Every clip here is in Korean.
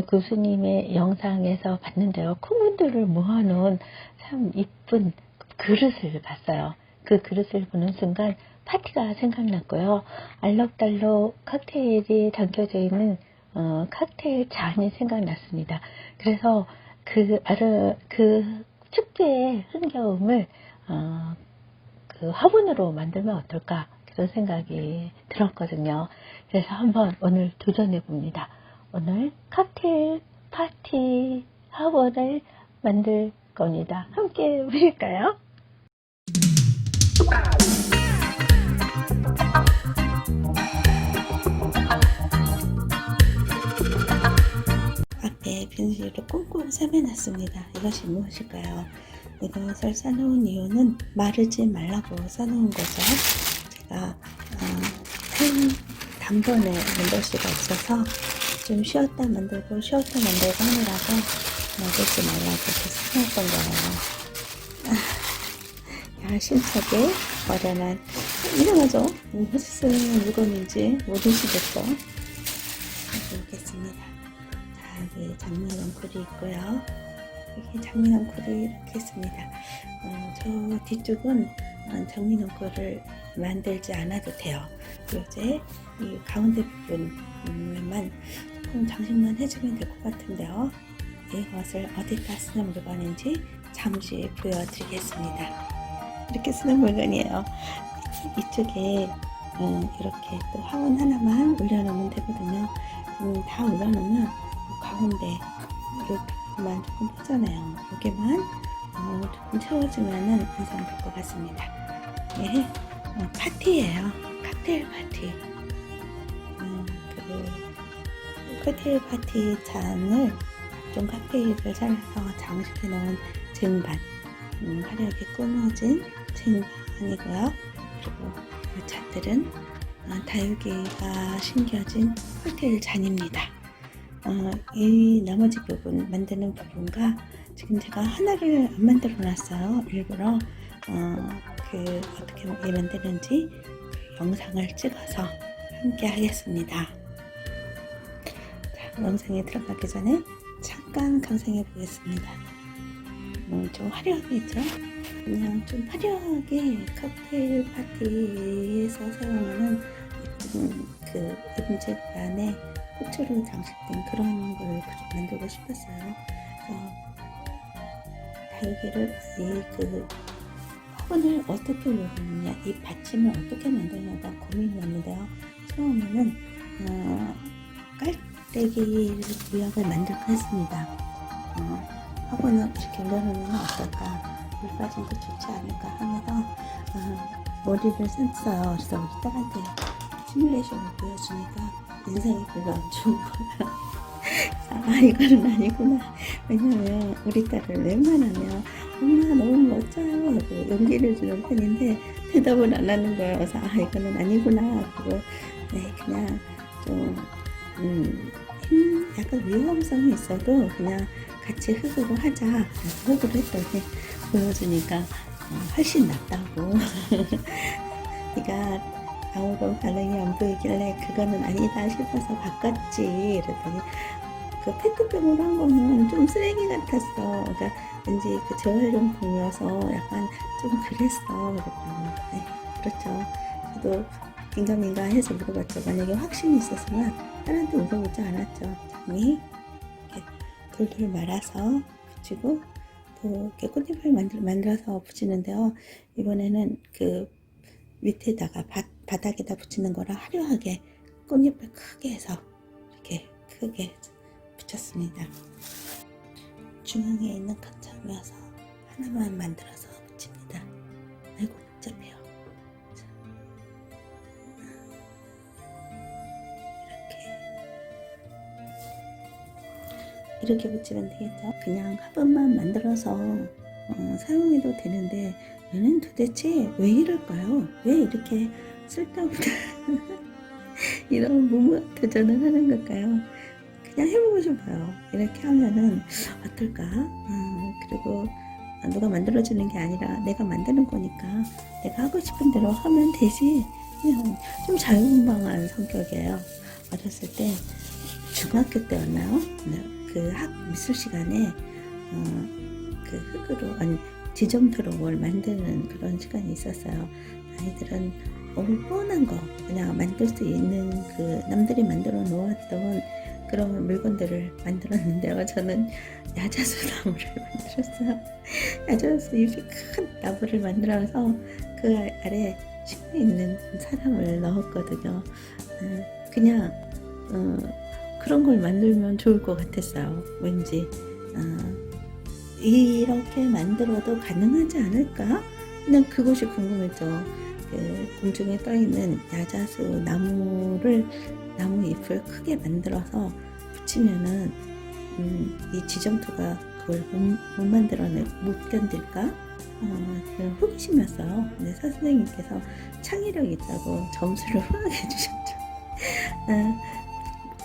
어느 교수님의 영상에서 봤는데요. 콩분들을 모아놓은 참 이쁜 그릇을 봤어요. 그 그릇을 보는 순간 파티가 생각났고요. 알록달록 칵테일이 담겨져 있는 어, 칵테일 잔이 생각났습니다. 그래서 그, 아르, 그 축제의 흥겨움을 어, 그 화분으로 만들면 어떨까 그런 생각이 들었거든요. 그래서 한번 오늘 도전해 봅니다. 오늘 칵테일 파티 화분을 만들 겁니다. 함께 보실까요? 앞에 비닐로 꽁꽁 싸매놨습니다. 이것이 무엇일까요? 이것을 싸놓은 이유는 마르지 말라고 싸놓은 거죠. 제가 어, 한 단번에 수가 없어서 좀 쉬었다 만들고 쉬었다 만들고 하느라고 마르지 말라고 이렇게 싸놓았던 거예요. 아, 야심차게 버려난 이상하죠? 무슨 물건인지 모르시겠죠? 보겠습니다. 자, 여기 장미 넝쿨이 있고요. 여기 장미 넝쿨을 이렇게 했습니다. 어, 저 뒤쪽은 어, 장미 넝쿨을 만들지 않아도 돼요. 이제 이 가운데 부분만 조금 장식만 해주면 될 것 같은데요. 이것을 어디다 쓰는 물건인지 잠시 보여드리겠습니다. 이렇게 쓰는 물건이에요. 이- 이쪽에 음, 이렇게 또 화원 하나만 올려놓으면 되거든요. 음, 다 올려놓으면 이 가운데 이렇게만 조금 하잖아요. 여기만 어, 조금 채워주면은 완성될 것 같습니다. 예, 어, 파티예요. 칵테일 파티. 음, 그 칵테일 파티 잔을 각종 칵테일을 잘라서 장식해 놓은 쟁반. 음, 화려하게 꾸며진 쟁반이고요. 그리고 이 잔들은 어, 다육이가 심겨진 칵테일 잔입니다. 어, 이 나머지 부분 만드는 부분과 지금 제가 하나를 안 만들어 놨어요. 일부러 어, 그 어떻게 이 만드는지 그 영상을 찍어서 함께 하겠습니다. 자, 영상에 들어가기 전에 잠깐 감상해 보겠습니다. 음, 좀 화려하겠죠? 그냥 좀 화려하게 칵테일 파티에서 사용하는 예쁜 그 안에 꽃으로 장식된 그런 걸 만들고 싶었어요. 그래서 다육이를 이그 화분을 어떻게 올리느냐, 이 받침을 어떻게 만드냐가 고민이었는데요. 처음에는 어, 깔때기 모양을 만들까 했습니다. 어, 화분을 이렇게 올려놓으면 어떨까? 물 빠짐도 좋지 않을까 하면서 어, 머리를 썼어요. 그래서 우리 딸한테 시뮬레이션을 보여주니까 인상이 별로 안 좋은 거야. 아 이거는 아니구나. 왜냐면 우리 딸을 웬만하면 엄마 너무 멋져요 하고 용기를 주는 편인데 대답을 안 하는 거예요. 그래서 아 이거는 아니구나 하고 네 그냥 좀 음, 힘, 약간 위험성이 있어도 그냥 같이 흙으로 하자. 흙으로 했더니 보여주니까 어, 훨씬 낫다고. 네가 아무런 반응이 안 보이길래 그거는 아니다 싶어서 바꿨지. 그랬더니 그 페트병으로 한 거는 좀 쓰레기 같았어. 그러니까 왠지 그 재활용품이어서 약간 좀 그랬어. 그랬더니 네, 그렇죠. 저도 긴가민가 해서 물어봤죠. 만약에 확신이 있었으면 딸한테 물어보지 않았죠. 장미 이렇게 돌돌 말아서 붙이고 또 이렇게 꽃잎을 만들, 만들어서 붙이는데요. 이번에는 그 밑에다가 바, 바닥에다 붙이는 거라 화려하게 꽃잎을 크게 해서 이렇게 크게 붙였습니다. 중앙에 있는 큰 장미여서 하나만 만들어서 붙입니다. 아이고 복잡해요. 자, 이렇게 이렇게 붙이면 되겠죠? 그냥 화분만 만들어서 어, 사용해도 되는데 얘는 도대체 왜 이럴까요? 왜 이렇게 쓸데없는 이런 무모한 도전을 하는 걸까요? 그냥 해보고 싶어요. 이렇게 하면은 어떨까? 음, 그리고 누가 만들어주는 게 아니라 내가 만드는 거니까 내가 하고 싶은 대로 하면 되지. 그냥 좀 자유분방한 성격이에요. 어렸을 때 중학교 때였나요? 네, 그학 미술 시간에 어, 그 흙으로 아니 지점토로 뭘 만드는 그런 시간이 있었어요. 아이들은 너무 뻔한 거 그냥 만들 수 있는 그 남들이 만들어 놓았던 그런 물건들을 만들었는데요. 저는 야자수 나무를 만들었어요. 야자수 이렇게 큰 나무를 만들어서 그 아래 싣고 있는 사람을 넣었거든요. 어, 그냥 어, 그런 걸 만들면 좋을 것 같았어요. 왠지 어, 이렇게 만들어도 가능하지 않을까? 그냥 그것이 궁금했죠. 그 공중에 떠 있는 야자수 나무를 나무 잎을 크게 만들어서 붙이면은 음, 이 지점토가 그걸 못, 못 만들어내 못 견딜까? 어, 그런 호기심이었어요. 근데 선생님께서 창의력 있다고 점수를 후하게 해주셨죠. 어,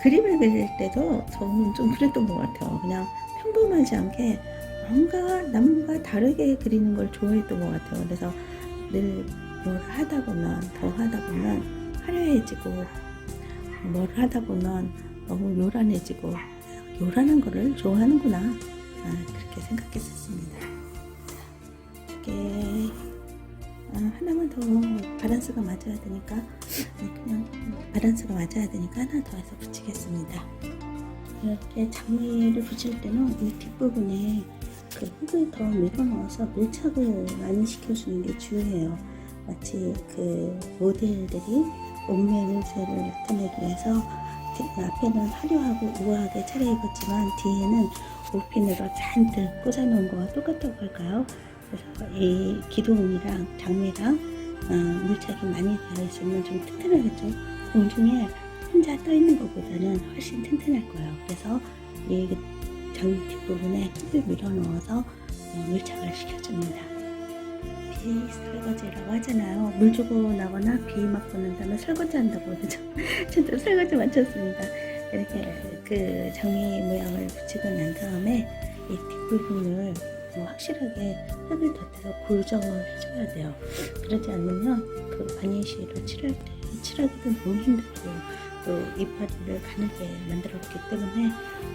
그림을 그릴 때도 저는 좀 그랬던 것 같아요. 그냥 평범하지 않게 뭔가 남과 다르게 그리는 걸 좋아했던 것 같아요. 그래서 늘 뭘 하다 보면 더 하다 보면 화려해지고 뭘 하다 보면 너무 요란해지고 요란한 거를 좋아하는구나 아, 그렇게 생각했었습니다. 이게 아, 하나만 더 바란스가 맞아야 되니까 네, 그냥 바란스가 맞아야 되니까 하나 더 해서 붙이겠습니다. 이렇게 장미를 붙일 때는 이 뒷부분에 그 흙을 더 밀어 넣어서 밀착을 많이 시켜주는 게 중요해요. 마치 그 모델들이 옷매 냄새를 나타내기 위해서 뒤- 앞에는 화려하고 우아하게 차려입었지만 뒤에는 옷핀으로 잔뜩 꽂아놓은 거와 똑같다고 할까요? 그래서 이 기둥이랑 장미랑 어, 밀착이 많이 되어 있으면 좀 튼튼하겠죠. 공중에 혼자 떠 있는 것보다는 훨씬 튼튼할 거예요. 그래서 이 장미 뒷부분에 흙을 밀어 넣어서 어, 밀착을 시켜줍니다. 비 설거지라고 하잖아요. 물 주고 나거나 비 맞고 난 다음에 설거지 한다고 그러죠. 저도 설거지 마쳤습니다. 이렇게 그 장미 모양을 붙이고 난 다음에 이 뒷부분을 뭐 확실하게 흙을 덧대서 고정을 해줘야 돼요. 그러지 않으면 그 바니쉬로 칠할 때 칠하기도 너무 힘들고 또 이파리를 가늘게 만들었기 때문에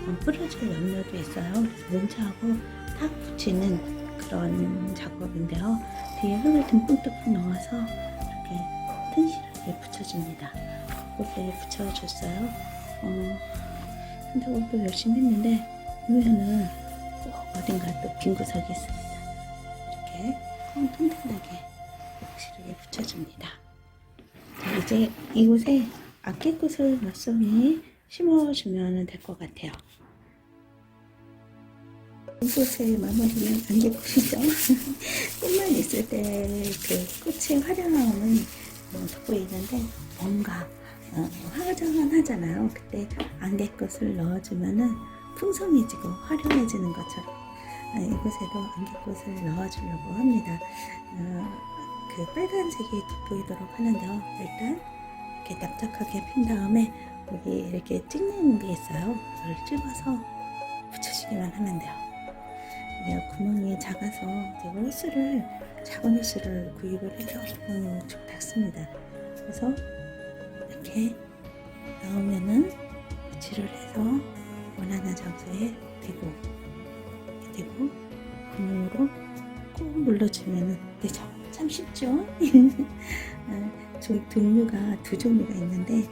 어, 부러질 염려도 있어요. 그래서 먼지하고 탁 붙이는 그런 작업인데요. 뒤에 흙을 듬뿍듬뿍 넣어서 이렇게 튼실하게 붙여줍니다. 곳에 붙여줬어요. 어, 한다고 또 열심히 했는데 의외는 꼭 어딘가 또 빈 구석이 있습니다. 이렇게 꼭 튼튼하게 확실하게 붙여줍니다. 자, 이제 이곳에 아끼꽃을 몇 송이 심어주면 될 것 같아요. 이곳의 마무리는 안개꽃이죠. 꽃만 있을 때 그 꽃의 화려함은 뭐 돋보이는데 뭔가 어, 화장은 하잖아요. 그때 안개꽃을 넣어주면은 풍성해지고 화려해지는 것처럼 아, 이곳에도 안개꽃을 넣어주려고 합니다. 어, 그 빨간색이 돋보이도록 하는데요. 일단 이렇게 납작하게 핀 다음에 여기 이렇게 찍는 게 있어요. 그걸 찍어서 붙여주기만 하면 돼요. 이게 구멍이 작아서 호스를 작은 호스를 구입을 해서 구멍을 쭉 닫습니다. 그래서 이렇게 나오면은 붙이를 해서 원하는 장소에 대고 대고 구멍으로 꾹 눌러주면은 되죠. 참 쉽죠? 아, 종- 종류가 두 종류가 있는데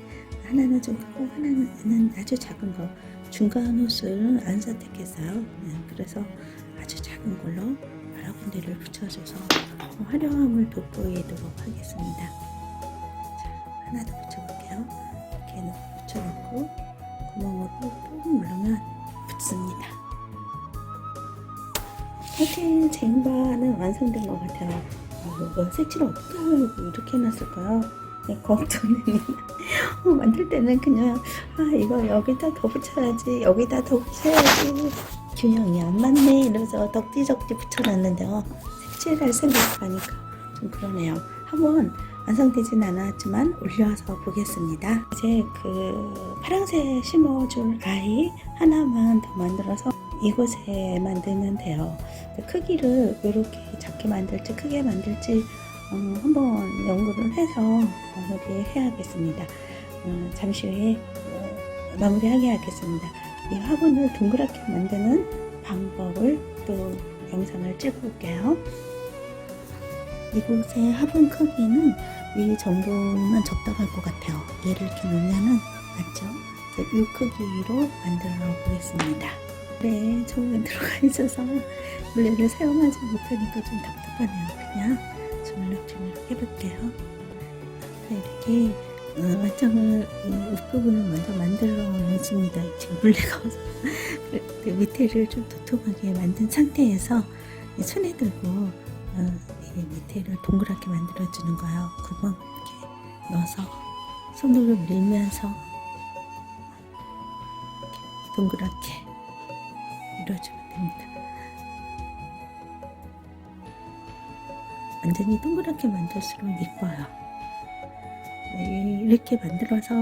하나는 좀 크고 하나는 아주 작은 거 중간 호스를 안 선택했어요. 네, 그래서 작은 걸로 여러 군데를 붙여줘서 화려함을 돋보이도록 하겠습니다. 자, 하나 더 붙여볼게요. 이렇게 놓고 붙여놓고 구멍으로 꾹 누르면 붙습니다. 사실 쟁반은 완성된 것 같아요. 어, 이거 색칠을 어떻게 이렇게 해놨을까요? 네, 걱정됩니다. 어, 만들 때는 그냥 아 이거 여기다 더 붙여야지 여기다 더 붙여야지 균형이 안 맞네 이러면서 덕지덕지 붙여놨는데요. 색칠할 생각하니까 좀 그러네요. 한번 완성되진 않았지만 올려서 보겠습니다. 이제 그 파랑새 심어줄 아이 하나만 더 만들어서 이곳에 돼요. 크기를 이렇게 작게 만들지 크게 만들지 어, 한번 연구를 해서 마무리 해야겠습니다. 어, 잠시 후에 어, 마무리하게 하겠습니다. 이 화분을 동그랗게 만드는 방법을 또 영상을 찍어볼게요. 이곳의 화분 크기는 위 정도만 적당할 것 같아요. 얘를 이렇게 놓으면은 맞죠? 이 크기로 만들어 보겠습니다. 네, 저는 들어가 있어서 물레를 사용하지 못하니까 좀 답답하네요. 그냥 주물럭주물럭 해볼게요. 이렇게 이 윗부분을 먼저 만들어 놓습니다. 지금 물레가 그 밑에를 좀 도톰하게 만든 상태에서 이 손에 들고 어, 이 밑에를 동그랗게 만들어 주는 거예요. 구멍 이렇게 넣어서 손으로 밀면서 동그랗게 밀어주면 됩니다. 완전히 동그랗게 만들수록 이뻐요. 네, 이렇게 만들어서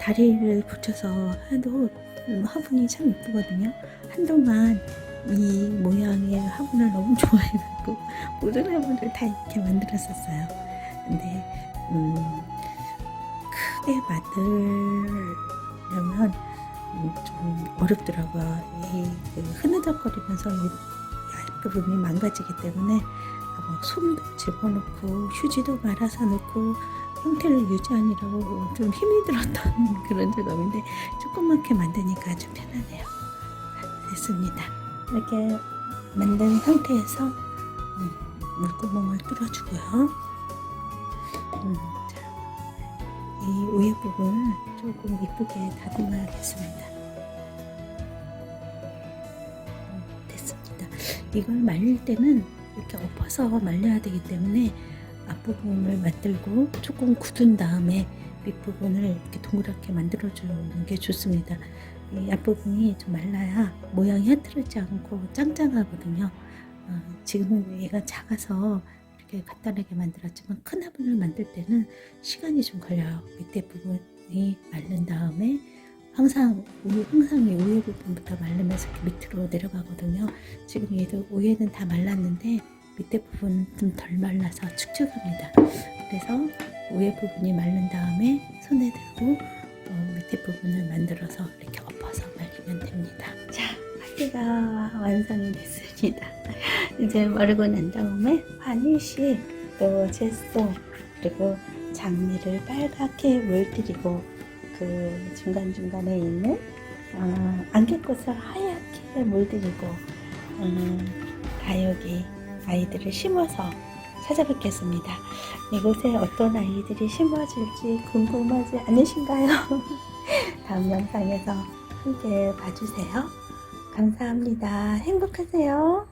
다리를 붙여서 해도 음, 화분이 참 이쁘거든요. 한동안 이 모양의 화분을 너무 좋아해갖고 모든 화분을 다 이렇게 만들었었어요. 근데 음, 크게 만들려면 음, 좀 어렵더라고요. 이, 그 흐느적거리면서 이 부분이 망가지기 때문에 뭐 솜도 집어넣고 휴지도 말아서 넣고 형태를 유지하느라고 좀 힘이 들었던 그런 작업인데 조그맣게 만드니까 좀 편하네요. 됐습니다. 이렇게 만든 상태에서 음, 물구멍을 뚫어주고요. 음, 자, 이 위에 부분을 조금 이쁘게 다듬어야겠습니다. 음, 됐습니다. 이걸 말릴 때는 이렇게 엎어서 말려야 되기 때문에 앞부분을 만들고 조금 굳은 다음에 윗부분을 이렇게 동그랗게 만들어주는 게 좋습니다. 이 앞부분이 좀 말라야 모양이 흐트러지지 않고 짱짱하거든요. 어, 지금은 얘가 작아서 이렇게 간단하게 만들었지만 큰 화분을 만들 때는 시간이 좀 걸려요. 밑에 부분이 마른 다음에 항상 위- 항상 이 위에 부분부터 말르면서 밑으로 내려가거든요. 지금 얘도 위에는 다 말랐는데 밑에 부분은 좀덜 말라서 축축합니다. 그래서 위에 부분이 마른 다음에 손에 들고 어, 밑에 부분을 만들어서 이렇게 엎어서 말리면 됩니다. 자, 파티가 완성이 됐습니다. 이제 마르고 난 다음에 화니시 또 제소 그리고 장미를 빨갛게 물들이고 그 중간중간에 있는 어, 안개꽃을 하얗게 물들이고 음, 다육이 아이들을 심어서 찾아뵙겠습니다. 이곳에 어떤 아이들이 심어질지 궁금하지 않으신가요? 다음 영상에서 함께 봐주세요. 감사합니다. 행복하세요.